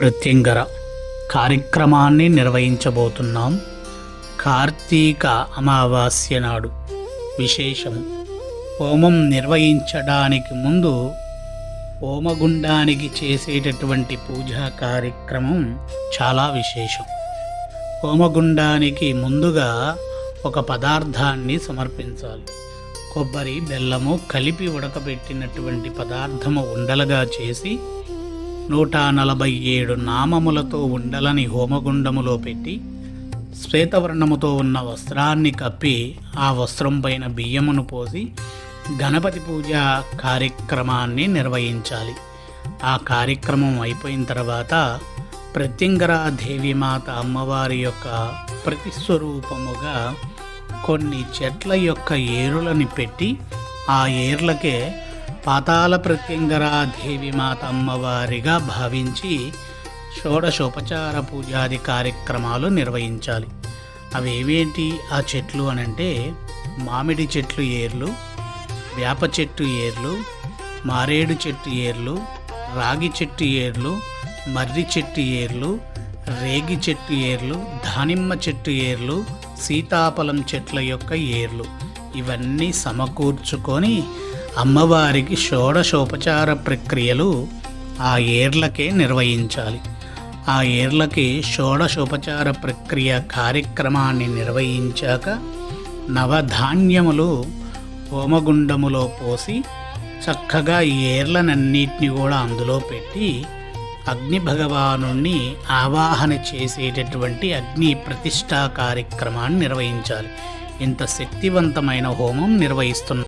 ప్రత్యంగర కార్యక్రమాన్ని నిర్వహించబోతున్నాం. కార్తీక అమావాస్య నాడు. విశేషము. హోమం నిర్వహించడానికి ముందు హోమగుండానికి చేసేటటువంటి పూజా కార్యక్రమం చాలా విశేషం. హోమగుండానికి ముందుగా ఒక పదార్థాన్ని సమర్పించాలి. కొబ్బరి బెల్లము కలిపి ఉడకబెట్టినటువంటి పదార్థము ఉండలుగా చేసి నూట నలభై ఏడు నామములతో ఉండలని హోమగుండములో పెట్టి శ్వేతవర్ణముతో ఉన్న వస్త్రాన్ని కప్పి ఆ వస్త్రం పైన బియ్యమును పోసి గణపతి పూజ కార్యక్రమాన్ని నిర్వహించాలి. ఆ కార్యక్రమం అయిపోయిన తర్వాత ప్రత్యంగరా దేవిమాత అమ్మవారి యొక్క ప్రతిస్వరూపముగా కొన్ని చెట్ల యొక్క ఏరులని పెట్టి ఆ ఏర్లకే పాతాల ప్రత్యంగరా దేవి అమ్మవారిగా భావించి షోడశోపచార పూజాది కార్యక్రమాలు నిర్వహించాలి. అవి ఏవేంటి ఆ చెట్లు అనంటే మామిడి చెట్లు ఏర్లు వేప చెట్టు ఏర్లు మారేడు చెట్టు ఏర్లు రాగి చెట్టు ఏర్లు మర్రి చెట్టు ఏర్లు రేగి చెట్టు ఏర్లు దానిమ్మ చెట్టు ఏర్లు సీతాఫలం చెట్ల యొక్క ఏర్లు. ఇవన్నీ సమకూర్చుకొని అమ్మవారికి షోడశోపచార ప్రక్రియలు ఆ ఏర్లకే నిర్వహించాలి. ఆ ఏర్లకి షోడశోపచార ప్రక్రియ కార్యక్రమాన్ని నిర్వహించాక నవధాన్యములు హోమగుండములో పోసి చక్కగా ఈ ఏర్లనన్నిటిని కూడా అందులో పెట్టి అగ్ని భగవాను ఆవాహన చేసేటటువంటి అగ్ని ప్రతిష్టా కార్యక్రమాన్ని నిర్వహించాలి. ఇంత శక్తివంతమైన హోమం నిర్వహిస్తున్నారు